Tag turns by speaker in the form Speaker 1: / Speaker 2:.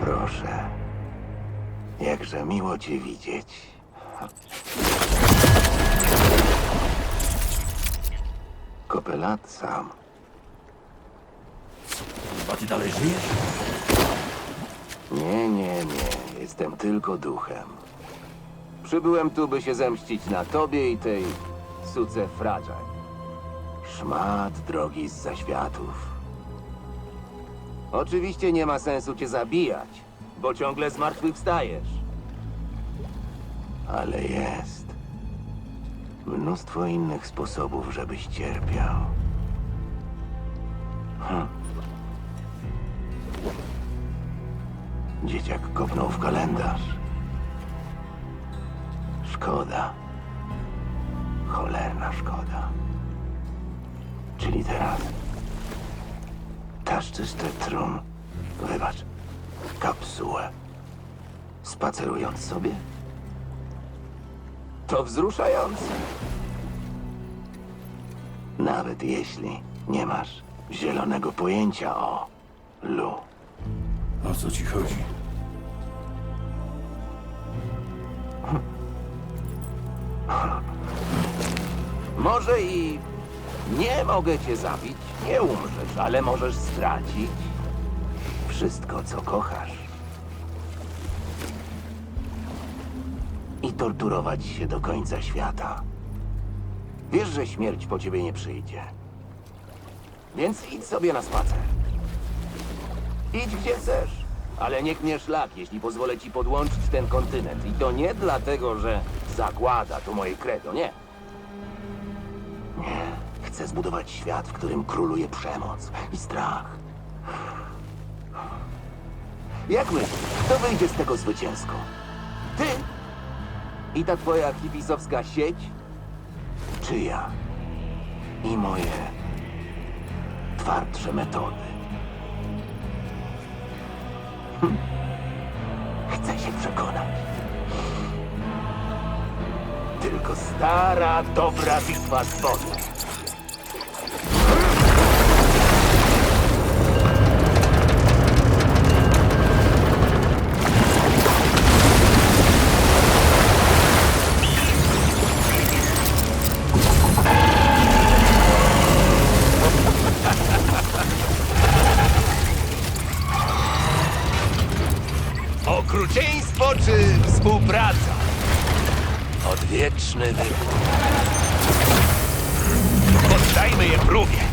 Speaker 1: Proszę. Jakże miło cię widzieć. Kopelat sam.
Speaker 2: Chyba ty dalej żyjesz?
Speaker 1: Nie, nie, nie. Jestem tylko duchem. Przybyłem tu, by się zemścić na tobie i tej suce Fragile. Szmat drogi z zaświatów. Oczywiście nie ma sensu cię zabijać, bo ciągle zmartwychwstajesz. Ale jest mnóstwo innych sposobów, żebyś cierpiał. Hm. Dzieciak kopnął w kalendarz. Szkoda. Cholerna szkoda. Czyli teraz taszczysz trum, wybacz, kapsułę, spacerując sobie? To wzruszające. Nawet jeśli nie masz zielonego pojęcia o Lu.
Speaker 2: O co ci chodzi?
Speaker 1: Może i nie mogę cię zabić, nie umrzesz, ale możesz stracić wszystko, co kochasz. I torturować się do końca świata. Wiesz, że śmierć po ciebie nie przyjdzie. Więc idź sobie na spacer. Idź gdzie chcesz, ale niech mnie szlak, jeśli pozwolę ci podłączyć ten kontynent. I to nie dlatego, że zagłada to moje credo, nie. Nie. Chcę zbudować świat, w którym króluje przemoc i strach. Jak myślisz, kto wyjdzie z tego zwycięsko? I ta twoja hipisowska sieć? Czy ja? I moje twardsze metody? Hm. Chcę się przekonać. Tylko stara, dobra bitwa z Bogiem. Okrucieństwo czy współpraca? Odwieczny wybór. Poddajmy je próbie.